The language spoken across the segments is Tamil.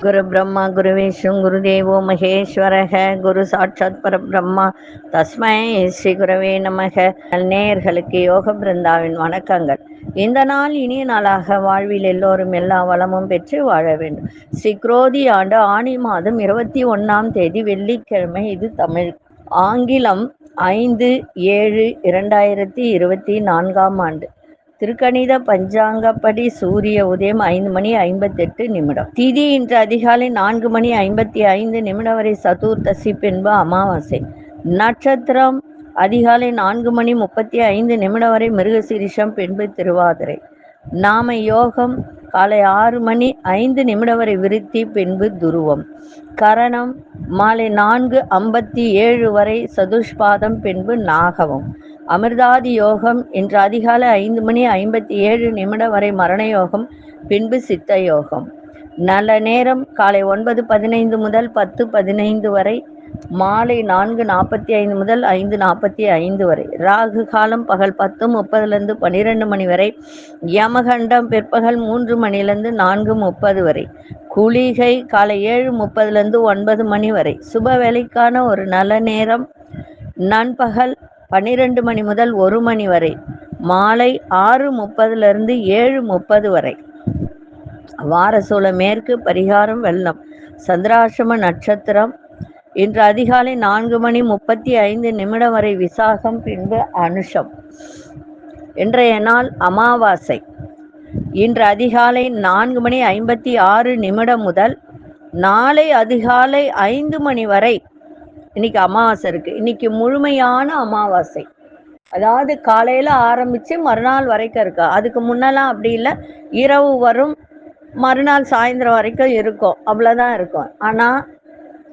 குரு பிரம்மா குரு விஷ்ணு குரு தேவோ மகேஸ்வரக. குரு சாட்சாத் பரபிரம்மா. தஸ்மை ஸ்ரீ குரவே நமக. நேயர்களுக்கு யோக பிருந்தாவின் வணக்கங்கள். இந்த நாள் இனிய நாளாக வாழ்வில் எல்லோரும் எல்லா வளமும் பெற்று வாழ வேண்டும். ஸ்ரீ குரோதி ஆண்டு ஆணி மாதம் இருபத்தி ஒன்னாம் தேதி வெள்ளிக்கிழமை. இது தமிழ் ஆங்கிலம் ஐந்து ஏழு இரண்டாயிரத்தி இருபத்தி நான்காம் ஆண்டு. திருக்கணித பஞ்சாங்கப்படி சூரிய உதயம் ஐந்து மணி ஐம்பத்தெட்டு நிமிடம். திதி இன்று அதிகாலை நான்கு மணி ஐம்பத்தி ஐந்து நிமிடம் வரை சதுர்த்தசி பின்பு அமாவாசை. நட்சத்திரம் அதிகாலை நான்கு மணி முப்பத்தி ஐந்து நிமிடம் வரை மிருகசீரிஷம் பின்பு திருவாதிரை. நாம யோகம் காலை ஆறு மணி ஐந்து நிமிடம் வரை விருத்தி பின்பு துருவம். கரணம் மாலை நான்கு ஐம்பத்தி ஏழு வரை சதுஷ்பாதம் பின்பு நாகவம். அமிர்தாதி யோகம் இன்று அதிகாலை ஐந்து மணி ஐம்பத்தி ஏழு நிமிடம் வரை மரண யோகம் பின்பு சித்த யோகம். நல்ல நேரம் காலை ஒன்பது பதினைந்து முதல் பத்து பதினைந்து வரை மாலை நான்கு நாற்பத்தி ஐந்து முதல் ஐந்து நாற்பத்தி ஐந்து வரை. ராகு காலம் பகல் பத்து முப்பதுலேருந்து பன்னிரெண்டு மணி வரை. யமகண்டம் பிற்பகல் மூன்று மணிலேருந்து நான்கு முப்பது வரை. குளிகை காலை ஏழு முப்பதுலேருந்து ஒன்பது மணி வரை. சுப வேலைக்கான ஒரு நல்ல நேரம். நண்பகல் பன்னிரெண்டு மணி முதல் ஒரு மணி வரை. மாலை ஆறு முப்பதுலேருந்து ஏழு முப்பது வரை. வாரசூல மேற்கு பரிகாரம் வெள்ளம். சந்திராசிரம நட்சத்திரம் இன்று அதிகாலை நான்கு மணி முப்பத்தி ஐந்து நிமிடம் வரை விசாகம் பின்பு அனுஷம். இன்றைய நாள் அமாவாசை. இன்று அதிகாலை நான்கு மணி ஐம்பத்தி ஆறு நிமிடம் முதல் நாளை அதிகாலை ஐந்து மணி வரை இன்னைக்கு அமாவாசை இருக்கு. இன்னைக்கு முழுமையான அமாவாசை. அதாவது காலையில ஆரம்பிச்சு மறுநாள் வரைக்கும் இருக்கு. அதுக்கு முன்னெல்லாம் அப்படி இல்லை. இரவு வரும் மறுநாள் சாயந்தரம் வரைக்கும் இருக்கும். அவ்வளோதான் இருக்கும். ஆனா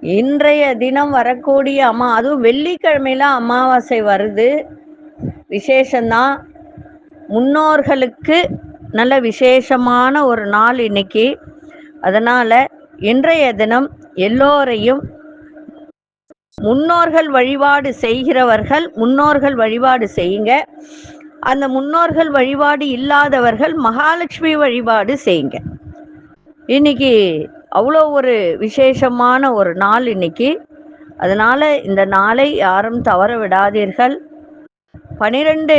இன்றைய தினம் வரக்கூடிய அம்மா அதுவும் வெள்ளிக்கிழமையில அமாவாசை வருது. விசேஷம்தான் முன்னோர்களுக்கு நல்ல விசேஷமான ஒரு நாள் இன்னைக்கு. அதனால இன்றைய தினம் எல்லோரையும் முன்னோர்கள் வழிபாடு செய்கிறவர்கள் முன்னோர்கள் வழிபாடு செய்யுங்க. அந்த முன்னோர்கள் வழிபாடு இல்லாதவர்கள் மகாலட்சுமி வழிபாடு செய்யுங்க. இன்னைக்கு அவ்வளோ ஒரு விசேஷமான ஒரு நாள் இன்னைக்கு. அதனால இந்த நாளை யாரும் தவற விடாதீர்கள். பனிரெண்டு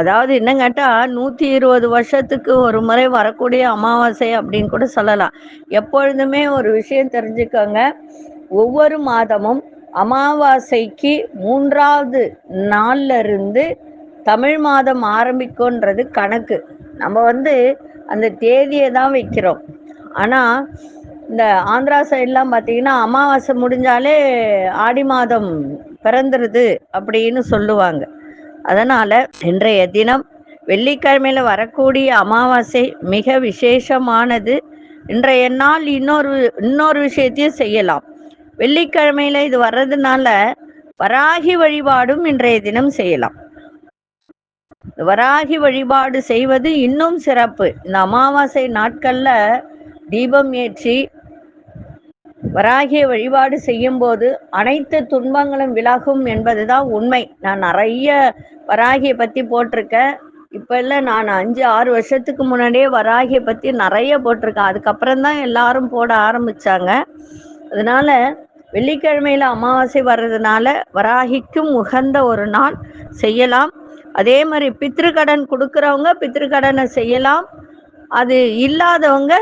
அதாவது என்ன கேட்டா நூற்றி இருபது வருஷத்துக்கு ஒரு முறை வரக்கூடிய அமாவாசை அப்படின்னு கூட சொல்லலாம். எப்பொழுதுமே ஒரு விஷயம் தெரிஞ்சுக்கோங்க. ஒவ்வொரு மாதமும் அமாவாசைக்கு மூன்றாவது நாள்ல இருந்து தமிழ் மாதம் ஆரம்பிக்கும்ன்றது கணக்கு. நம்ம வந்து அந்த தேதியை தான் வைக்கிறோம். ஆனால் இந்த ஆந்திரா சைட்லாம் பார்த்தீங்கன்னா அமாவாசை முடிஞ்சாலே ஆடி மாதம் பிறந்துருது அப்படின்னு சொல்லுவாங்க. அதனால் இன்றைய தினம் வெள்ளிக்கிழமையில் வரக்கூடிய அமாவாசை மிக விசேஷமானது. இன்றைய நாள் இன்னொரு இன்னொரு விஷயத்தையும் செய்யலாம். வெள்ளிக்கிழமையில இது வர்றதுனால வராகி வழிபாடும் இன்றைய தினம் செய்யலாம். வராகி வழிபாடு செய்வது இன்னும் சிறப்பு. இந்த அமாவாசை நாட்கள்ல தீபம் ஏற்றி வராகிய வழிபாடு செய்யும் போது அனைத்து துன்பங்களும் விலகும் என்பதுதான் உண்மை. நான் நிறைய வராகியை பத்தி போட்டிருக்கேன். இப்ப இல்ல நான் அஞ்சு ஆறு வருஷத்துக்கு முன்னாடியே வராகியை பத்தி நிறைய போட்டிருக்கேன். அதுக்கப்புறம் தான் எல்லாரும் போட ஆரம்பிச்சாங்க. அதனால வெள்ளிக்கிழமையில அமாவாசை வர்றதுனால வராகிக்கும் உகந்த ஒரு நாள் செய்யலாம். அதே மாதிரி பித்திருக்கடன் கொடுக்குறவங்க பித்திருக்கடனை செய்யலாம். அது இல்லாதவங்க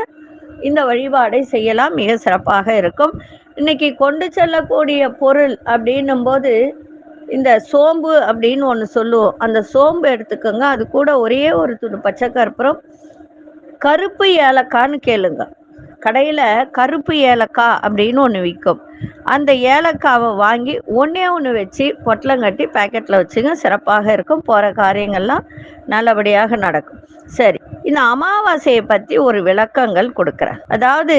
இந்த வழிபாடை செய்யலாம். மிக சிறப்பாக இருக்கும். இன்னைக்கு கொண்டு செல்லக்கூடிய பொருள் அப்படின்னும் போது இந்த சோம்பு அப்படின்னு ஒன்று சொல்லுவோம். அந்த சோம்பு எடுத்துக்கோங்க. அது கூட ஒரே ஒரு துண்டு பச்சை கற்பூரம். கருப்பு ஏலக்கான்னு கேளுங்க. கடையில் கருப்பு ஏலக்காய் அப்படின்னு ஒன்று விற்கும் அந்த ஏலக்காவை வாங்கி ஒன்றே ஒன்று வச்சு பொட்டலம் கட்டி பேக்கெட்டில் வச்சுங்க. சிறப்பாக இருக்கும். போகிற காரியங்கள்லாம் நல்லபடியாக நடக்கும். சரி இந்த அமாவாசையை பற்றி ஒரு விளக்கங்கள் கொடுக்குறேன். அதாவது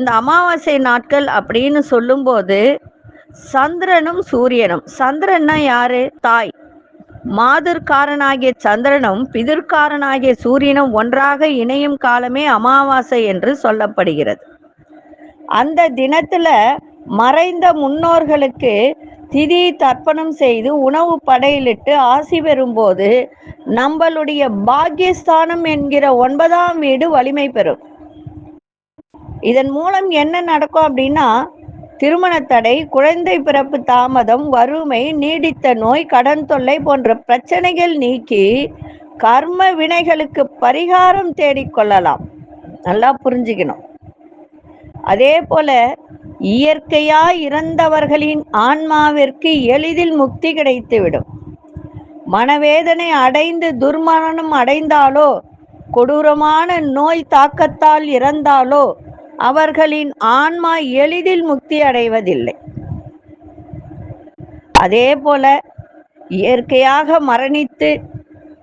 இந்த அமாவாசை நாட்கள் அப்படின்னு சொல்லும்போது சந்திரனும் சூரியனும். சந்திரன்னா யாரு? தாய். மாதர்காரனாகிய சந்திரனும் பிதிர்காரனாகிய சூரியனும் ஒன்றாக இணையும் காலமே அமாவாசை என்று சொல்லப்படுகிறது. அந்த தினத்துல மறைந்த முன்னோர்களுக்கு திதி தர்ப்பணம் செய்து உணவு படையிலிட்டு ஆசி பெறும்போது நம்மளுடைய பாக்கியஸ்தானம் என்கிற ஒன்பதாம் வீடு வலிமை பெறும். இதன் மூலம் என்ன நடக்கும் அப்படின்னா திருமண தடை குழந்தை பிறப்பு தாமதம் வறுமை நீடித்த நோய் கடன் தொல்லை போன்ற பிரச்சனைகள் நீக்கி கர்ம வினைகளுக்கு பரிகாரம் தேடிக்கொள்ளலாம் நல்லா புரிஞ்சுக்கணும். அதே போல இயற்கையா இறந்தவர்களின் ஆன்மாவிற்கு எளிதில் முக்தி கிடைத்துவிடும். மனவேதனை அடைந்து துர்மரணம் அடைந்தாலோ கொடூரமான நோய் தாக்கத்தால் இறந்தாலோ அவர்களின் ஆன்மா எளிதில் முக்தி அடைவதில்லை அதே போல இயற்கையாக மரணித்து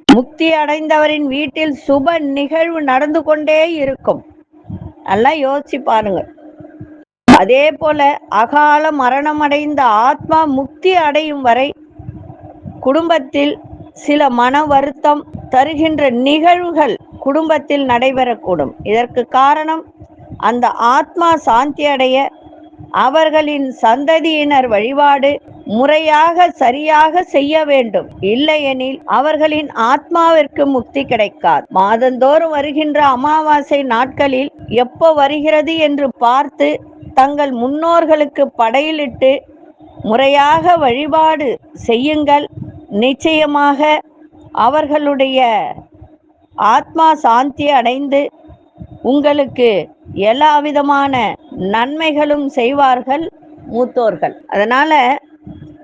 முக்தி அடைந்தவரின் வீட்டில் சுப நிகழ்வு நடந்து கொண்டே இருக்கும். நல்லா யோசிச்சு பாருங்க. அதே போல அகால மரணம் அடைந்த ஆத்மா முக்தி அடையும் வரை குடும்பத்தில் சில மன வருத்தம் தருகின்ற நிகழ்வுகள் குடும்பத்தில் நடைபெறக்கூடும். இதற்கு காரணம் அந்த ஆத்மா சாந்தி அடைய அவர்களின் சந்ததியினர் வழிபாடு முறையாக சரியாக செய்ய வேண்டும். இல்லையெனில் அவர்களின் ஆத்மாவிற்கு முக்தி கிடைக்காது. மாதந்தோறும் வருகின்ற அமாவாசை நாட்களில் எப்போ வருகிறது என்று பார்த்து தங்கள் முன்னோர்களுக்கு படையிலிட்டு முறையாக வழிபாடு செய்யுங்கள். நிச்சயமாக அவர்களுடைய ஆத்மா சாந்தி அடைந்து உங்களுக்கு எல்லா விதமான நன்மைகளும் செய்வார்கள் மூத்தோர்கள். அதனால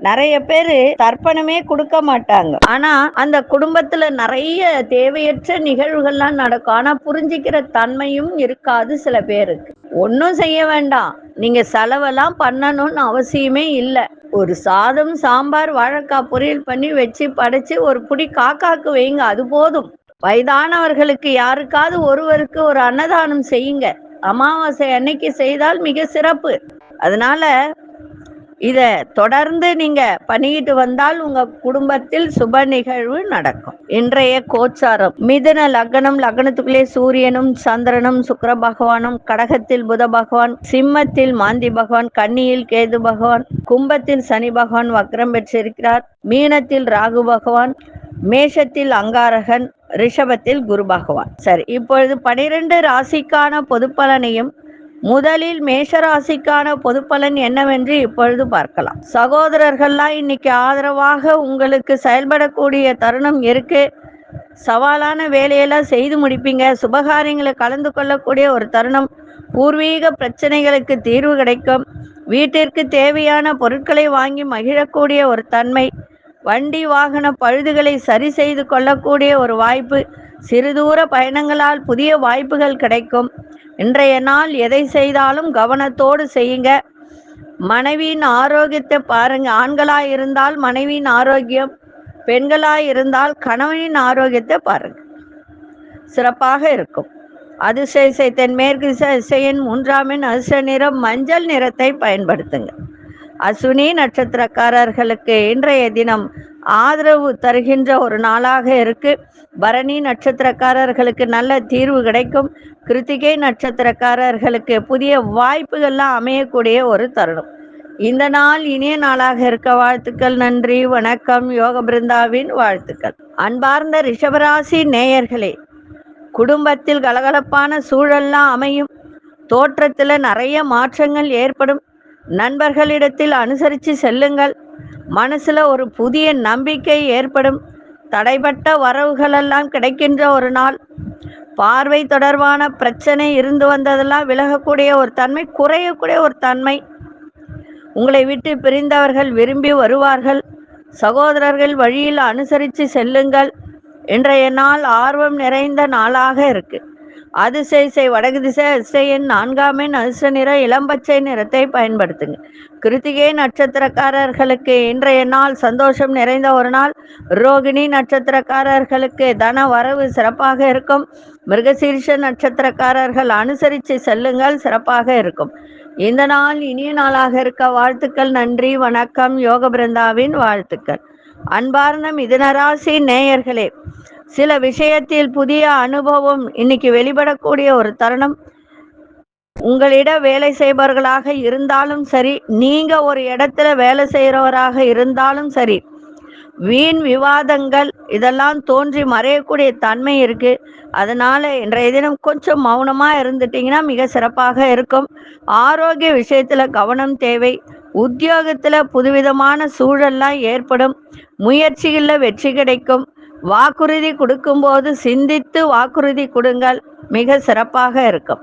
நிறைய பேரு தர்ப்பணமே கொடுக்க மாட்டாங்க. ஆனா அந்த குடும்பத்துல நிறைய தேவையற்ற நிகழ்வுகள்லாம் நடக்கும். ஆனா புரிஞ்சிக்கிற தன்மையும் இருக்காது சில பேருக்கு. ஒன்றும் செய்ய வேண்டாம். நீங்க செலவெல்லாம் பண்ணணும்னு அவசியமே இல்லை. ஒரு சாதம் சாம்பார் வாழைக்காய் பொரியல் பண்ணி வச்சு படைச்சு ஒரு புடி காக்காக்கு வைங்க அது போதும். வயதானவர்களுக்கு யாருக்காவது ஒருவருக்கு ஒரு அன்னதானம் செய்யுங்க. அமாவாசை அன்னைக்கு செய்தால் மிக சிறப்பு. அதனால இத தொடர்ந்து நீங்க பண்ணிக்கிட்டு வந்தால் உங்க குடும்பத்தில் சுப நிகழ்வு நடக்கும். இன்றைய கோச்சாரம். மிதுன லக்னம் லக்னத்துக்குள்ளே சூரியனும் சந்திரனும் சுக்கிர பகவானும் கடகத்தில் புத பகவான் சிம்மத்தில் மாந்தி பகவான் கன்னியில் கேது பகவான் கும்பத்தில் சனி பகவான் வக்ரம் பெற்றிருக்கிறார். மீனத்தில் ராகு பகவான் மேஷத்தில் அங்காரகன் ரிஷபத்தில் குரு பகவான். சரி இப்பொழுது பனிரெண்டு ராசிக்கான பொது பலனையும் முதலில் மேஷ ராசிக்கான பொது பலன் என்னவென்று இப்பொழுது பார்க்கலாம். சகோதரர்கள்லாம் இன்னைக்கு ஆதரவாக உங்களுக்கு செயல்படக்கூடிய தருணம் இருக்கு. சவாலான வேலையெல்லாம் செய்து முடிப்பீங்க. சுபகாரியங்களை கலந்து கொள்ளக்கூடிய ஒரு தருணம். பூர்வீக பிரச்சனைகளுக்கு தீர்வு கிடைக்கும். வீட்டிற்கு தேவையான பொருட்களை வாங்கி மகிழக்கூடிய ஒரு தன்மை. வண்டி வாகன பழுதுகளை சரி செய்து கொள்ளக்கூடிய ஒரு வாய்ப்பு சிறுதூர பயணங்களால் புதிய வாய்ப்புகள் கிடைக்கும். இன்றைய நாள் எதை செய்தாலும் கவனத்தோடு செய்யுங்க. மனைவியின் ஆரோக்கியத்தை பாருங்க. ஆண்களாய் இருந்தால் மனைவியின் ஆரோக்கியம் பெண்களாய் இருந்தால் கணவனின் ஆரோக்கியத்தை பாருங்க. சிறப்பாக இருக்கும். அதிசய தென்மேற்கு திசையின் மூன்றாம் எண் அதிர்ஷ்ட நிறம் மஞ்சள் நிறத்தை பயன்படுத்துங்க. அஸ்வினி நட்சத்திரக்காரர்களுக்கு இன்றைய தினம் ஆதரவு தருகின்ற ஒரு நாளாக இருக்கு. பரணி நட்சத்திரக்காரர்களுக்கு நல்ல தீர்வு கிடைக்கும். கிருத்திகை நட்சத்திரக்காரர்களுக்கு புதிய வாய்ப்புகள்லாம் அமையக்கூடிய ஒரு தருணம். இந்த நாள் இனிய நாளாக இருக்க வாழ்த்துக்கள் நன்றி வணக்கம் யோக பிருந்தாவின் வாழ்த்துக்கள். அன்பார்ந்த ரிஷபராசி நேயர்களே குடும்பத்தில் கலகலப்பான சூழல்லாம் அமையும். தோற்றத்தில் நிறைய மாற்றங்கள் ஏற்படும். நண்பர்களிடத்தில் அனுசரித்து செல்லுங்கள். மனசில் ஒரு புதிய நம்பிக்கை ஏற்படும். தடைப்பட்ட வரவுகளெல்லாம் கிடைக்கின்ற ஒரு நாள். பார்வை தொடர்பான பிரச்சனை இருந்து வந்ததெல்லாம் விலகக்கூடிய ஒரு தன்மை குறையக்கூடிய ஒரு தன்மை. உங்களை விட்டு பிரிந்தவர்கள் விரும்பி வருவார்கள். சகோதரர்கள் வழியில் அனுசரித்து செல்லுங்கள். இன்றைய நாள் ஆர்வம் நிறைந்த நாளாக இருக்குது அது அதிசய வடகு திசை அதிசயன் நான்காம் எண் அதிர்ஷ்ட நிற இளம்பச்சை நிறத்தை பயன்படுத்துங்க. கிருத்திகை நட்சத்திரக்காரர்களுக்கு இன்றைய நாள் சந்தோஷம் நிறைந்த ஒரு நாள். ரோகிணி நட்சத்திரக்காரர்களுக்கு தன வரவு சிறப்பாக இருக்கும். மிருகசீர்ஷ நட்சத்திரக்காரர்கள் அனுசரித்து செல்லுங்கள் சிறப்பாக இருக்கும். இந்த நாள் இனிய நாளாக இருக்க வாழ்த்துக்கள் நன்றி வணக்கம் யோக பிருந்தாவின் வாழ்த்துக்கள். அன்பார்ந்த மிதுனராசி நேயர்களே சில விஷயத்தில் புதிய அனுபவம் இன்னைக்கு வெளிப்படக்கூடிய ஒரு தருணம். உங்களிடம் வேலை செய்பவர்களாக இருந்தாலும் சரி நீங்க ஒரு இடத்துல வேலை செய்கிறவராக இருந்தாலும் சரி வீண் விவாதங்கள் இதெல்லாம் தோன்றி மறையக்கூடிய தன்மை இருக்கு. அதனால இன்றைய தினம் கொஞ்சம் மௌனமா இருந்துட்டீங்கன்னா மிக சிறப்பாக இருக்கும். ஆரோக்கிய விஷயத்துல கவனம் தேவை. உத்தியோகத்துல புதுவிதமான சூழல்லாம் ஏற்படும். முயற்சிகளில் வெற்றி கிடைக்கும். வாக்குறுதி கொடுக்கும்போது சிந்தித்து வாக்குறுதி கொடுங்கள். மிக சிறப்பாக இருக்கும்.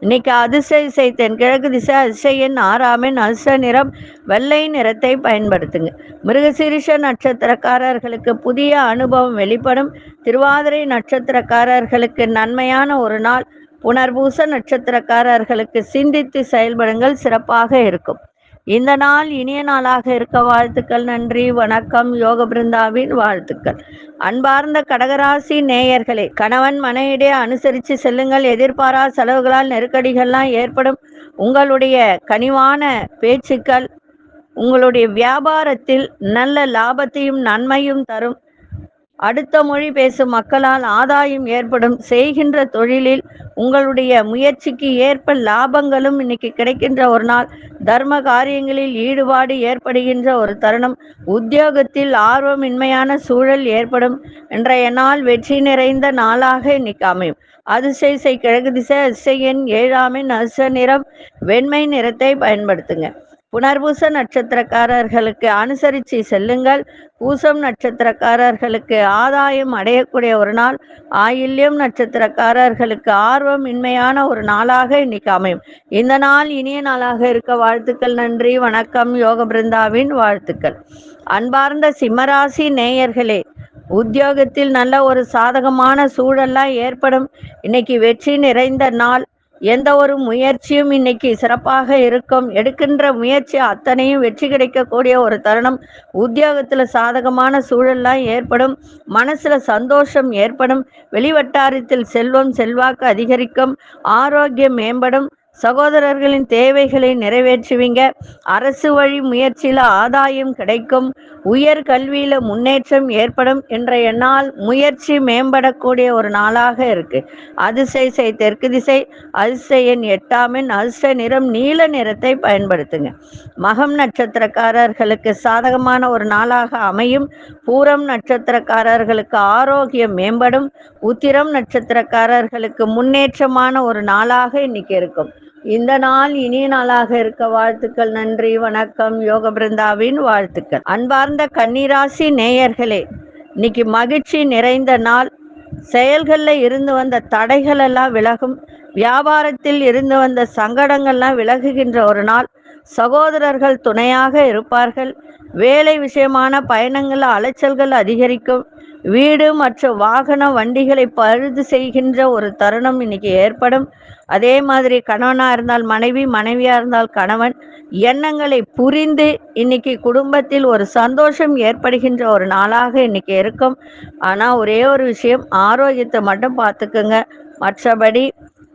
இன்னைக்கு அதிசய இசை தென்கிழக்கு திசை அதிசையின் ஆறாமின் அதிர்ஷ்ட நிறம் வெள்ளை நிறத்தை பயன்படுத்துங்க. மிருகசீரிஷ நட்சத்திரக்காரர்களுக்கு புதிய அனுபவம் வெளிப்படும். திருவாதிரை நட்சத்திரக்காரர்களுக்கு நன்மையான ஒரு நாள். புனர்பூச நட்சத்திரக்காரர்களுக்கு சிந்தித்து செயல்படுங்கள். சிறப்பாக இருக்கும். இந்த நாள் இனிய நாளாக இருக்க வாழ்த்துக்கள் நன்றி வணக்கம் யோக பிருந்தாவின் வாழ்த்துக்கள். அன்பார்ந்த கடகராசி நேயர்களே கணவன் மனையிடையே அனுசரித்து செல்லுங்கள். எதிர்பாரா செலவுகளால் நெருக்கடிகள்லாம் ஏற்படும். உங்களுடைய கனிவான பேச்சுக்கள் உங்களுடைய வியாபாரத்தில் நல்ல லாபத்தையும் நன்மையும் தரும். அடுத்த மொழி பேசும் மக்களால் ஆதாயம் ஏற்படும். செய்கின்ற தொழிலில் உங்களுடைய முயற்சிக்கு ஏற்ப லாபங்களும் இன்னைக்கு கிடைக்கின்ற ஒரு நாள். தர்ம காரியங்களில் ஈடுபாடு ஏற்படுகின்ற ஒரு தருணம். உத்தியோகத்தில் ஆர்வமின்மையான சூழல் ஏற்படும். இன்றைய நாள் வெற்றி நிறைந்த நாளாக இன்னைக்கு அமையும். அதிசய கிழக்கு திசை அதிசயன் ஏழாமின் அச நிறம். வெண்மை நிறத்தை பயன்படுத்துங்க. புனர்பூச நட்சத்திரக்காரர்களுக்கு அனுசரித்து செல்லுங்கள். பூசம் நட்சத்திரக்காரர்களுக்கு ஆதாயம் அடையக்கூடிய ஒரு நாள். ஆயில்யம் நட்சத்திரக்காரர்களுக்கு ஆர்வம் இன்மையான ஒரு நாளாக இன்னைக்கு அமையும். இந்த நாள் இனிய நாளாக இருக்க வாழ்த்துக்கள் நன்றி வணக்கம் யோக பிருந்தாவின் வாழ்த்துக்கள். அன்பார்ந்த சிம்மராசி நேயர்களே உத்தியோகத்தில் நல்ல ஒரு சாதகமான சூழல்லாம் ஏற்படும். இன்னைக்கு வெற்றி நிறைந்த நாள். எந்த ஒரு முயற்சியும் இன்னைக்கு சிறப்பாக இருக்கும். எடுக்கின்ற முயற்சி அத்தனையும் வெற்றி கிடைக்கக்கூடிய ஒரு தருணம். உத்தியோகத்தில் சாதகமான சூழல்லாம் ஏற்படும். மனசுல சந்தோஷம் ஏற்படும். வெளிவட்டாரத்தில் செல்வம் செல்வாக்கு அதிகரிக்கும். ஆரோக்கியம் மேம்படும். சகோதரர்களின் தேவைகளை நிறைவேற்றுவீங்க. அரசு வழி முயற்சியில் ஆதாயம் கிடைக்கும். உயர் கல்வியில முன்னேற்றம் ஏற்படும் இன்றைய நாள் முயற்சி மேம்படக்கூடிய ஒரு நாளாக இருக்கு. அதிசய தெற்கு திசை அதிசயன் எட்டாமின் அதிர்ஷ்ட நிறம் நீல நிறத்தை பயன்படுத்துங்க. மகம் நட்சத்திரக்காரர்களுக்கு சாதகமான ஒரு நாளாக அமையும். பூரம் நட்சத்திரக்காரர்களுக்கு ஆரோக்கியம் மேம்படும். உத்திரம் நட்சத்திரக்காரர்களுக்கு முன்னேற்றமான ஒரு நாளாக இன்னைக்கு இருக்கும். இந்த நாள் இனிய நாளாக இருக்க வாழ்த்துக்கள் நன்றி வணக்கம் யோக பிருந்தாவின் வாழ்த்துக்கள். அன்பார்ந்த கன்னிராசி நேயர்களே இன்னைக்கு மகிழ்ச்சி நிறைந்த நாள். செயல்களில் இருந்து வந்த தடைகள் எல்லாம் விலகும். வியாபாரத்தில் இருந்து வந்த சங்கடங்கள்லாம் விலகுகின்ற ஒரு நாள். சகோதரர்கள் துணையாக இருப்பார்கள். வேலை விஷயமான பயணங்கள் அலைச்சல்கள் அதிகரிக்கும். வீடு மற்றும் வாகன வண்டிகளை பழுது செய்கின்ற ஒரு தருணம் இன்னைக்கு ஏற்படும். அதே மாதிரி கணவனா இருந்தால் மனைவி மனைவியா இருந்தால் கணவன் எண்ணங்களை புரிந்து இன்னைக்கு குடும்பத்தில் ஒரு சந்தோஷம் ஏற்படுகின்ற ஒரு நாளாக இன்னைக்கு இருக்கும். ஆனா ஒரே ஒரு விஷயம் ஆரோக்கியத்தை மட்டும் பார்த்துக்குங்க. மற்றபடி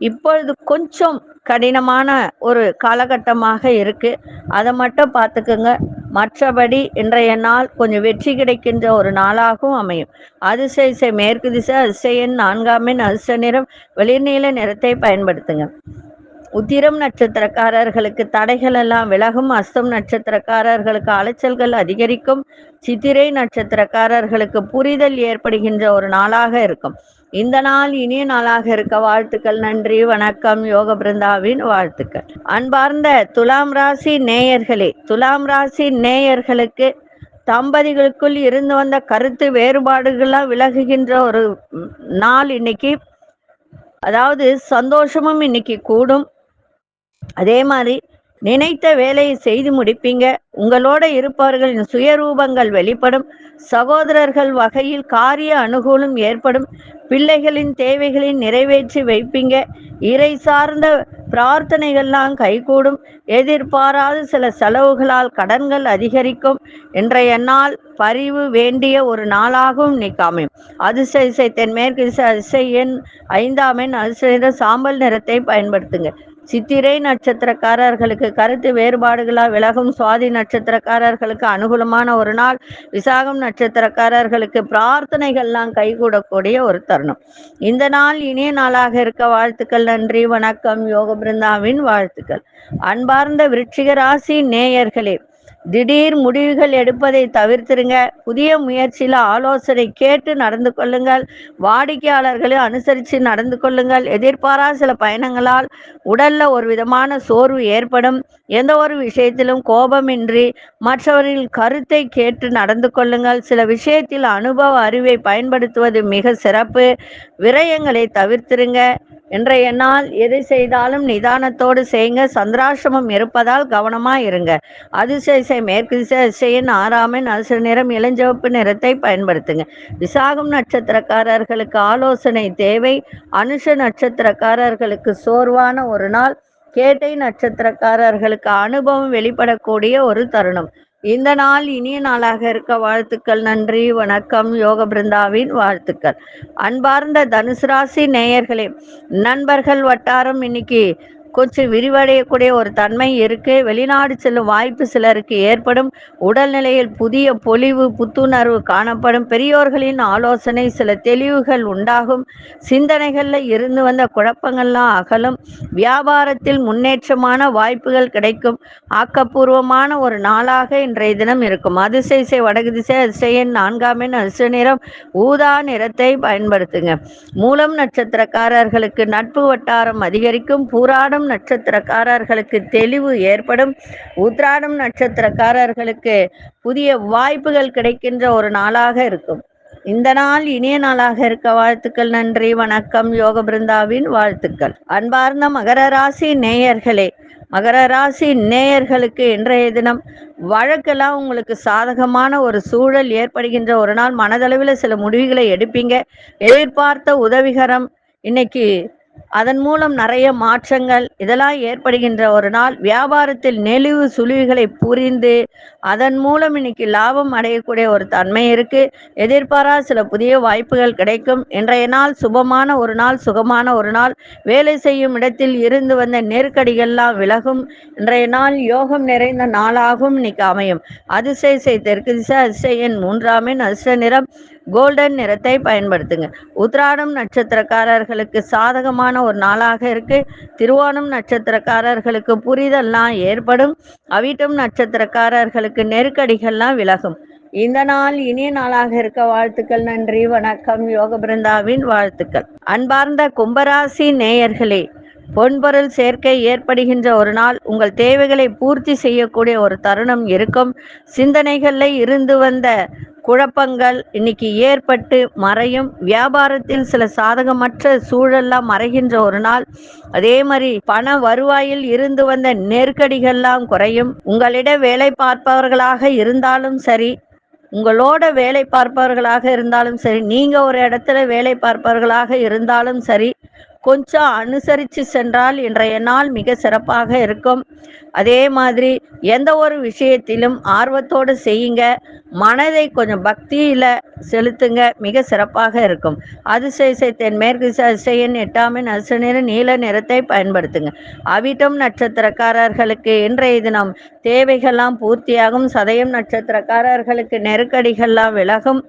இப்பொழுது கொஞ்சம் கடினமான ஒரு காலகட்டமாக இருக்கு. அதை மட்டும் பார்த்துக்குங்க. மற்றபடி இன்றைய நாள் கொஞ்சம் வெற்றி கிடைக்கின்ற ஒரு நாளாகவும் அமையும். அதிசய மேற்கு திசை அதிசயன் நான்காமின் அதிர்ஷ்ட நிறம் வெளிர்நீல நிறத்தை பயன்படுத்துங்க. உத்திரம் நட்சத்திரக்காரர்களுக்கு தடைகள் எல்லாம் விலகும். அஸ்தம் நட்சத்திரக்காரர்களுக்கு அலைச்சல்கள் அதிகரிக்கும். சித்திரை நட்சத்திரக்காரர்களுக்கு புரிதல் ஏற்படுகின்ற ஒரு நாளாக இருக்கும். இந்த நாள் இனிய நாளாக இருக்க வாழ்த்துக்கள் நன்றி வணக்கம் யோக பிருந்தாவின் வாழ்த்துக்கள். அன்பார்ந்த துலாம் ராசி நேயர்களே துலாம் ராசி நேயர்களுக்கு தம்பதிகளுக்குள் இருந்து வந்த கருத்து வேறுபாடுகள்லாம் விலகுகின்ற ஒரு நாள் இன்னைக்கு. அதாவது சந்தோஷமும் இன்னைக்கு கூடும். அதே மாதிரி நினைத்த வேலையை செய்து முடிப்பீங்க. உங்களோட இருப்பவர்களின் சுயரூபங்கள் வெளிப்படும். சகோதரர்கள் வகையில் காரிய அனுகூலம் ஏற்படும். பிள்ளைகளின் தேவைகளை நிறைவேற்றி வைப்பீங்க. இறை சார்ந்த பிரார்த்தனைகள்லாம் கைகூடும். எதிர்பாராத சில செலவுகளால் கடன்கள் அதிகரிக்கும். இன்றைய நாள் பரிவு வேண்டிய ஒரு நாளாகவும் இன்னைக்கு அமையும் அதிசய தென்மேற்கு அதிசய எண் ஐந்தாம் எண் அதிசய சாம்பல் நிறத்தை பயன்படுத்துங்க. சித்திரை நட்சத்திரக்காரர்களுக்கு கருத்து வேறுபாடுகளால் விலகும் சுவாதி நட்சத்திரக்காரர்களுக்கு அனுகூலமான ஒரு நாள். விசாகம் நட்சத்திரக்காரர்களுக்கு பிரார்த்தனைகள்லாம் கைகூடக்கூடிய ஒரு தருணம். இந்த நாள் இனிய நாளாக இருக்க வாழ்த்துக்கள் நன்றி வணக்கம். யோக பிருந்தாவின் வாழ்த்துக்கள். அன்பார்ந்த விருட்சிக ராசி நேயர்களே திடீர் முடிவுகள் எடுப்பதை தவிர்த்திருங்க. புதிய முயற்சியில் ஆலோசனை கேட்டு நடந்து கொள்ளுங்கள். வாடிக்கையாளர்களை அனுசரித்து நடந்து கொள்ளுங்கள். எதிர்பாரா சில பயணங்களால் உடல்ல ஒரு விதமான சோர்வு ஏற்படும். எந்த ஒரு விஷயத்திலும் கோபமின்றி மற்றவரின் கருத்தை கேட்டு நடந்து கொள்ளுங்கள். சில விஷயத்தில் அனுபவ அறிவை பயன்படுத்துவது மிக சிறப்பு. விரயங்களை தவிர்த்திருங்க. இன்றைய நாள் எதை செய்தாலும் நிதானத்தோடு செய்யுங்க. சந்திராசிரமம் இருப்பதால் கவனமா இருங்க அதிசய மேற்கு திசையின் ஆறாமை அசு நிறம் இளஞ்சிவப்பு நிறத்தை பயன்படுத்துங்க. விசாகம் நட்சத்திரக்காரர்களுக்கு ஆலோசனை தேவை. அனுஷ நட்சத்திரக்காரர்களுக்கு சோர்வான ஒரு நாள். கேட்டை நட்சத்திரக்காரர்களுக்கு அனுபவம் வெளிப்படக்கூடிய ஒரு தருணம். இந்த நாள் இனிய நாளாக இருக்க வாழ்த்துக்கள் நன்றி வணக்கம் யோக பிருந்தாவின் வாழ்த்துக்கள். அன்பார்ந்த தனுசு ராசி நேயர்களே நண்பர்கள் வட்டாரம் இன்னைக்கு கொஞ்சம் விரிவடையக்கூடிய ஒரு தன்மை இருக்கு. வெளிநாடு செல்லும் வாய்ப்பு சிலருக்கு ஏற்படும். உடல்நிலையில் புதிய பொலிவு புத்துணர்வு காணப்படும். பெரியோர்களின் ஆலோசனை சில தெளிவுகள் உண்டாகும். சிந்தனைகளில் இருந்து வந்த குழப்பங்கள்லாம் அகலும். வியாபாரத்தில் முன்னேற்றமான வாய்ப்புகள் கிடைக்கும். ஆக்கப்பூர்வமான ஒரு நாளாக இன்றைய தினம் இருக்கும். அதிசய வடகு திசை அதிசயன் நான்காம் எண் அதிசய நிறம் ஊதா நிறத்தை பயன்படுத்துங்க. மூலம் நட்சத்திரக்காரர்களுக்கு நட்பு வட்டாரம் அதிகரிக்கும். பூராடம் நட்சத்திரக்காரர்களுக்கு தெளிவு ஏற்படும். உத்ராடம் நட்சத்திரக்காரர்களுக்கு புதிய வாய்ப்புகள் கிடைக்கின்ற ஒரு நாளாக இருக்கும். இந்த நாள் இனிய நாளாக இருக்க வாழ்த்துக்கள் நன்றி. வணக்கம். யோக பிருந்தாவின் வாழ்த்துக்கள். அன்பார்ந்த மகர ராசி நேயர்களே மகர ராசி நேயர்களுக்கு இன்றைய தினம் வழக்கெல்லாம் உங்களுக்கு சாதகமான ஒரு சூழல் ஏற்படுகின்ற ஒரு நாள். மனதளவில் சில முடிவுகளை எடுப்பீங்க. எதிர்பார்த்த உதவிகரம் இன்னைக்கு அதன் மூலம் நிறைய மாற்றங்கள். இதெல்லாம் ஏற்படுகின்ற ஒரு நாள் வியாபாரத்தில் நெளிவு சுழிவுகளை புரிந்து அதன் மூலம் இன்னைக்கு லாபம் அடையக்கூடிய ஒரு தன்மை இருக்கு. எதிர்பாரா சில புதிய வாய்ப்புகள் கிடைக்கும். இன்றைய நாள் சுபமான ஒரு நாள் சுகமான ஒரு நாள். வேலை செய்யும் இடத்தில் இருந்து வந்த நெருக்கடிகள்லாம் விலகும். இன்றைய நாள் யோகம் நிறைந்த நாளாகவும் இன்னைக்கு அமையும். அதிசய தெற்கு திசை அதிசயன் மூன்றாமின் அதிர்ஷ்ட நிறம். கோல்டன் நிறத்தை பயன்படுத்துங்க. உத்ராடம் நட்சத்திரக்காரர்களுக்கு சாதகமான ஒரு நாளாக இருக்கு. திருவோணம் நட்சத்திரக்காரர்களுக்கு புரிதல்லாம் ஏற்படும். அவிட்டம் நட்சத்திரக்காரர்களுக்கு நெருக்கடிகள்லாம் விலகும். இந்த நாள் இனிய நாளாக இருக்க வாழ்த்துக்கள் நன்றி வணக்கம். யோக பிருந்தாவின் வாழ்த்துக்கள். அன்பார்ந்த கும்பராசி நேயர்களே பொன்பொருள் சேர்க்கை ஏற்படுகின்ற ஒரு நாள். உங்கள் தேவைகளை பூர்த்தி செய்யக்கூடிய ஒரு தருணம் இருக்கும். சிந்தனைகளில் இருந்து வந்த குழப்பங்கள் இன்னைக்கு ஏற்பட்டு மறையும். வியாபாரத்தில் சில சாதகமற்ற சூழல்லாம் மறைகின்ற ஒரு நாள். அதே மாதிரி பண வருவாயில் இருந்து வந்த நெருக்கடிகள்லாம் குறையும். உங்களிட வேலை பார்ப்பவர்களாக இருந்தாலும் சரி உங்களோட வேலை பார்ப்பவர்களாக இருந்தாலும் சரி நீங்க ஒரு இடத்துல வேலை பார்ப்பவர்களாக இருந்தாலும் சரி கொஞ்சம் அனுசரித்து சென்றால் இன்றைய நாள் மிக சிறப்பாக இருக்கும். அதே மாதிரி எந்த ஒரு விஷயத்திலும் ஆர்வத்தோடு செய்யுங்க. மனதை கொஞ்சம் பக்தியில் செலுத்துங்க. மிக சிறப்பாக இருக்கும். அதிசய தென்மேற்கு அதிசயன் எட்டாமின் அசுநிற நீல நிறத்தை பயன்படுத்துங்க. அவிட்டம் நட்சத்திரக்காரர்களுக்கு இன்றைய தினம் தேவைகள்லாம் பூர்த்தியாகும். சதயம் நட்சத்திரக்காரர்களுக்கு நெருக்கடிகள்லாம் விலகும்.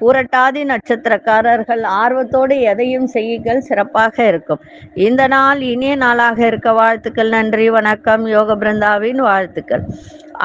பூரட்டாதி நட்சத்திரக்காரர்கள் ஆர்வத்தோடு எதையும் செய்யுங்கள் சிறப்பாக இருக்கும். இந்த நாள் இனிய நாளாக இருக்க வாழ்த்துக்கள் நன்றி வணக்கம் யோக பிருந்தாவின் வாழ்த்துக்கள்.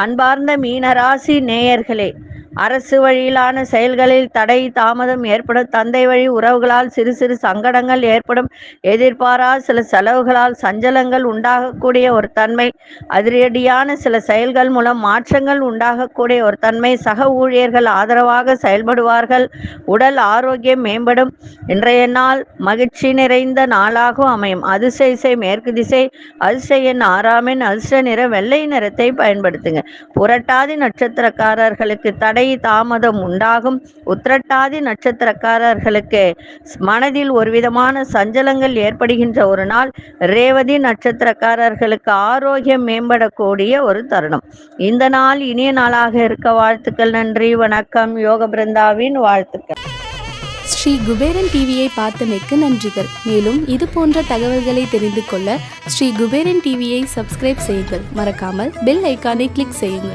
அன்பார்ந்த மீனராசி நேயர்களே அரசு வழியிலான செயல்களில் தடை தாமதம் ஏற்படும். தந்தை வழி உறவுகளால் சிறு சிறு சங்கடங்கள் ஏற்படும். எதிர்பாரா சில செலவுகளால் சஞ்சலங்கள் உண்டாகக்கூடிய ஒரு தன்மை. அதிரடியான சில செயல்கள் மூலம் மாற்றங்கள் உண்டாகக்கூடிய ஒரு தன்மை. சக ஊழியர்கள் ஆதரவாக செயல்படுவார்கள். உடல் ஆரோக்கியம் மேம்படும். இன்றைய நாள் மகிழ்ச்சி நிறைந்த நாளாகவும் அமையும். அதிசய மேற்கு திசை அதிசயன் ஆறாமின் அதிர்ஷ்ட நிற வெள்ளை நிறத்தை பயன்படுத்துங்க. புரட்டாதி நட்சத்திரக்காரர்களுக்கு தடை தடை தாமதம் உண்டாகும். உத்திரட்டாதி நட்சத்திரக்காரர்களுக்கு மனதில் ஒருவிதமான சஞ்சலங்கள் ஏற்படுகின்ற ஒரு நாள் ரேவதி நட்சத்திரக்காரர்களுக்கு ஆரோக்கியம் மேம்படக்கூடிய ஒரு தருணம். இந்த நாள் இனிய நாளாக இருக்க வாழ்த்துக்கள் நன்றி வணக்கம். யோக பிருந்தாவின் வாழ்த்துக்கள். ஸ்ரீ குபேரன் டிவியை பார்த்தமைக்கு நன்றிகள். மேலும் இது போன்ற தகவல்களை தெரிந்து கொள்ள ஸ்ரீ குபேரன் டிவியை சப்ஸ்கிரைப் செய்யுங்கள். மறக்காமல் பெல் ஐக்கானை கிளிக் செய்யுங்கள்.